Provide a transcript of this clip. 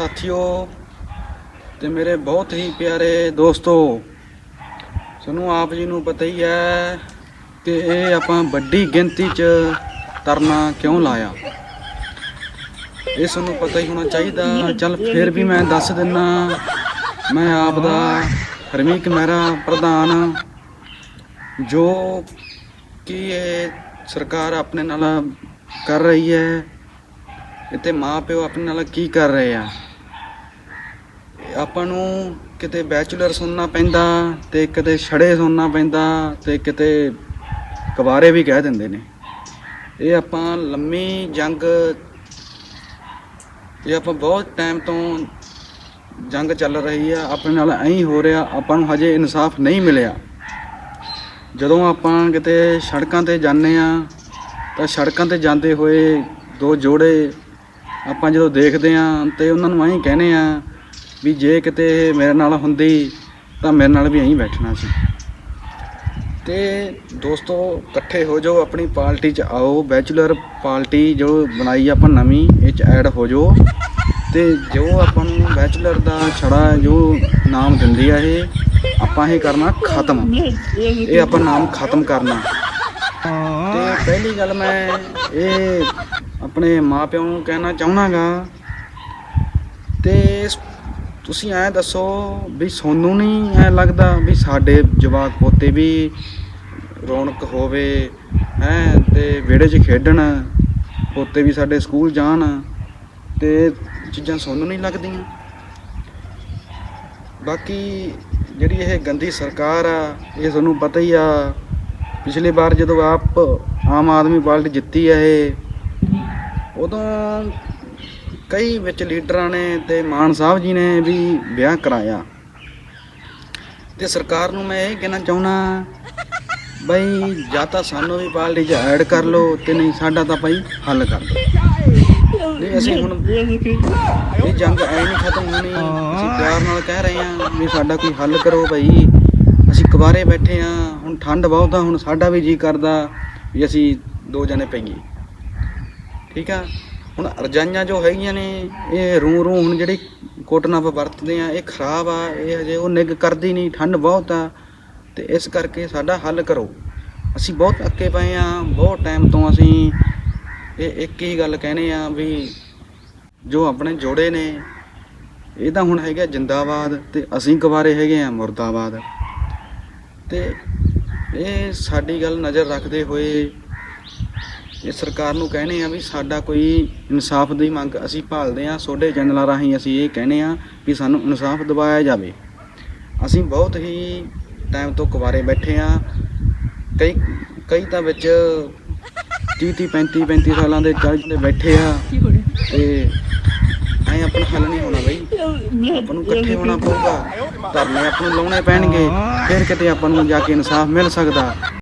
ਸਾਥੀਓ ਤੇ ਮੇਰੇ ਬਹੁਤ ਹੀ ਪਿਆਰੇ ਦੋਸਤੋ ਤੁਹਾਨੂੰ ਆਪ ਜੀ ਨੂੰ ਪਤਾ ਹੀ ਹੈ ਕਿ ਇਹ ਆਪਾਂ ਵੱਡੀ ਗਿਣਤੀ 'ਚ ਤਰਨਾ ਕਿਉਂ ਲਾਇਆ। ਇਹ ਤੁਹਾਨੂੰ ਪਤਾ ਹੀ ਹੋਣਾ ਚਾਹੀਦਾ। ਚੱਲ ਫਿਰ ਵੀ ਮੈਂ ਦੱਸ ਦਿੰਨਾ, ਮੈਂ ਆਪ ਦਾ ਹਰਮੀਕ ਮਹਿਰਾ ਪ੍ਰਧਾਨ, ਜੋ ਕਿ ਇਹ ਸਰਕਾਰ ਆਪਣੇ ਨਾਲ ਕਰ ਰਹੀ ਹੈ, ਇੱਥੇ ਮਾਂ ਪਿਓ ਆਪਣੇ ਨਾਲ ਕੀ ਕਰ ਰਹੇ ਆ। ਆਪਾਂ ਨੂੰ ਕਿਤੇ ਬੈਚਲਰ ਸੁਣਨਾ ਪੈਂਦਾ ਤੇ ਕਿਤੇ ਛੜੇ ਸੁਣਨਾ ਪੈਂਦਾ ਤੇ ਕਿਤੇ ਕਵਾਰੇ ਵੀ ਕਹਿ ਦਿੰਦੇ ਨੇ। ਇਹ ਆਪਾਂ ਲੰਮੀ ਜੰਗ, ਇਹ ਆਪਾਂ ਬਹੁਤ ਟਾਈਮ ਤੋਂ ਜੰਗ ਚੱਲ ਰਹੀ ਆ, ਆਪਣੇ ਨਾਲ ਐਂ ਹੋ ਰਿਹਾ, ਆਪਾਂ ਨੂੰ ਹਜੇ ਇਨਸਾਫ ਨਹੀਂ ਮਿਲਿਆ। ਜਦੋਂ ਆਪਾਂ ਕਿਤੇ ਸੜਕਾਂ ਤੇ ਜਾਂਦੇ ਆ ਤਾਂ ਸੜਕਾਂ ਤੇ ਜਾਂਦੇ ਹੋਏ ਦੋ ਜੋੜੇ ਆਪਾਂ ਜਦੋਂ ਦੇਖਦੇ ਆ ਤੇ ਉਹਨਾਂ ਨੂੰ ਐਂ ਕਹਿੰਦੇ ਆ ਵੀ ਜੇ ਕਿਤੇ ਇਹ ਮੇਰੇ ਨਾਲ ਹੁੰਦੀ ਤਾਂ ਮੇਰੇ ਨਾਲ ਵੀ ਐਂ ਬੈਠਣਾ ਸੀ। ਤੇ ਦੋਸਤੋ, ਇਕੱਠੇ ਹੋ ਜਾਓ ਆਪਣੀ ਪਾਰਟੀ 'ਚ ਆਓ। ਬੈਚਲਰ ਪਾਰਟੀ ਜੋ ਬਣਾਈ ਆਪਾਂ ਨਵੀਂ, ਇਹ 'ਚ ਐਡ ਹੋ ਜਾਓ। ਤੇ ਜੋ ਆਪਾਂ ਨੂੰ ਬੈਚਲਰ ਦਾ ਛੜਾ ਜੋ ਨਾਮ ਦਿੰਦੀ ਆ ਇਹ, ਆਪਾਂ ਇਹ ਕਰਨਾ ਖਤਮ। ਇਹ ਆਪਾਂ ਨਾਮ ਖਤਮ ਕਰਨਾ। ਤੇ ਪਹਿਲੀ ਗੱਲ ਮੈਂ ਇਹ ਆਪਣੇ ਮਾਪਿਆਂ ਨੂੰ ਕਹਿਣਾ ਚਾਹਣਾਗਾ ਤੇ ਤੁਸੀਂ ਐ ਦੱਸੋ ਵੀ ਸੋਨੂੰ ਨਹੀਂ ਐ ਲੱਗਦਾ ਵੀ ਸਾਡੇ ਜਵਾਕ ਪੋਤੇ ਵੀ ਰੌਣਕ ਹੋਵੇ, ਹੈ, ਤੇ ਵਿਹੜੇ 'ਚ ਖੇਡਣ, ਪੋਤੇ ਵੀ ਸਾਡੇ ਸਕੂਲ ਜਾਣ, ਤੇ ਚੀਜ਼ਾਂ ਸੋਨੂੰ ਨਹੀਂ ਲੱਗਦੀਆਂ। ਬਾਕੀ ਜਿਹੜੀ ਇਹ ਗੰਦੀ ਸਰਕਾਰ ਆ, ਇਹ ਤੁਹਾਨੂੰ ਪਤਾ ਹੀ ਆ, ਪਿਛਲੀ ਵਾਰ ਜਦੋਂ ਆਪ ਆਮ ਆਦਮੀ ਪਾਰਟੀ ਜਿੱਤੀ ਆ ਇਹ, ਉਦੋਂ ਕਈ ਵਿੱਚ ਲੀਡਰਾਂ ਨੇ ਤੇ ਮਾਨ ਸਾਹਿਬ ਜੀ ਨੇ ਵੀ ਵਿਆਹ ਕਰਾਇਆ। ਤੇ ਸਰਕਾਰ ਨੂੰ ਮੈਂ ਇਹ ਕਹਿਣਾ ਚਾਹੁੰਦਾ ਬਈ ਜਾਂ ਤਾਂ ਸਾਨੂੰ ਵੀ ਪਾਰਟੀ 'ਚ ਐਡ ਕਰ ਲਓ ਤੇ ਨਹੀਂ ਸਾਡਾ ਤਾਂ ਭਾਈ ਹੱਲ ਕਰ ਦਿਓ। ਨਹੀਂ, ਅਸੀਂ ਹੁਣ ਇਹ ਜੰਗ ਐ ਨਹੀਂ ਖਤਮ ਹੋਣੀ। ਅਸੀਂ ਪਿਆਰ ਨਾਲ ਕਹਿ ਰਹੇ ਹਾਂ ਵੀ ਸਾਡਾ ਕੋਈ ਹੱਲ ਕਰੋ ਭਾਈ ਅਸੀਂ ਕੁਵਾਰੇ ਬੈਠੇ ਆ ਹੁਣ ਠੰਡ ਬਹੁਤ ਆ, ਹੁਣ ਸਾਡਾ ਵੀ ਜੀ ਕਰਦਾ ਵੀ ਅਸੀਂ ਦੋ ਜਣੇ ਪਈਏ ਠੀਕ ਆ? ਹੁਣ ਰਜਾਈਆਂ ਜੋ ਹੈਗੀਆਂ ਨੇ, ਇਹ ਰੂ ਰੂ ਹੁਣ ਜਿਹੜੀ ਕੋਟਨ ਆਪਾਂ ਵਰਤਦੇ ਆ ਇਹ ਖਰਾਬ ਆ, ਇਹ ਹਜੇ ਉਹ ਨਿੱਘ ਕਰਦੀ ਨਹੀਂ, ਠੰਡ ਬਹੁਤ ਆ, ਤੇ ਇਸ ਕਰਕੇ ਸਾਡਾ ਹੱਲ ਕਰੋ। ਅਸੀਂ ਬਹੁਤ ਅੱਕੇ ਪਏ ਆ ਬਹੁਤ ਟਾਈਮ ਤੋਂ ਅਸੀਂ ਇਹ ਇੱਕ ਹੀ ਗੱਲ ਕਹਿੰਦੇ ਆ ਵੀ ਜੋ ਆਪਣੇ ਜੋੜੇ ਨੇ, ਇਹ ਤਾਂ ਹੁਣ ਹੈਗਾ ਜਿੰਦਾਬਾਦ ਤੇ ਅਸੀਂ ਕੁਵਾਰੇ ਹੈਗੇ ਆ ਮੁਰਦਾਬਾਦ। ਤੇ ਇਹ ਸਾਡੀ ਗੱਲ ਨਜ਼ਰ ਰੱਖਦੇ ਹੋਏ ਇਹ ਸਰਕਾਰ ਨੂੰ ਕਹਿੰਦੇ ਆ ਵੀ ਸਾਡਾ ਕੋਈ ਇਨਸਾਫ ਦੀ ਮੰਗ ਅਸੀਂ ਭਾਲਦੇ ਆ ਤੁਹਾਡੇ ਚੈਨਲਾਂ ਰਾਹੀਂ ਅਸੀਂ ਇਹ ਕਹਿੰਦੇ ਆ ਵੀ ਸਾਨੂੰ ਇਨਸਾਫ ਦਿਵਾਇਆ ਜਾਵੇ। ਅਸੀਂ ਬਹੁਤ ਹੀ ਟਾਈਮ ਤੋਂ ਕੁਵਾਰੇ ਬੈਠੇ ਆ ਕਈ ਕਈ ਤਾਂ ਵਿੱਚ 30 30 35 35 ਸਾਲਾਂ ਦੇ ਚੱਲ ਦੇ ਬੈਠੇ ਆ ਤੇ ਐ ਆਪਣਾ ਹੱਲ ਨਹੀਂ ਹੋਣਾ ਬਈ। ਆਪਾਂ ਨੂੰ ਇਕੱਠੇ ਹੋਣਾ ਪਊਗਾ। ਧਰਨੇ ਆਪਾਂ ਨੂੰ ਲਾਉਣੇ ਪੈਣਗੇ। ਫਿਰ ਕਿਤੇ ਆਪਾਂ ਨੂੰ ਜਾ ਕੇ ਇਨਸਾਫ ਮਿਲ ਸਕਦਾ।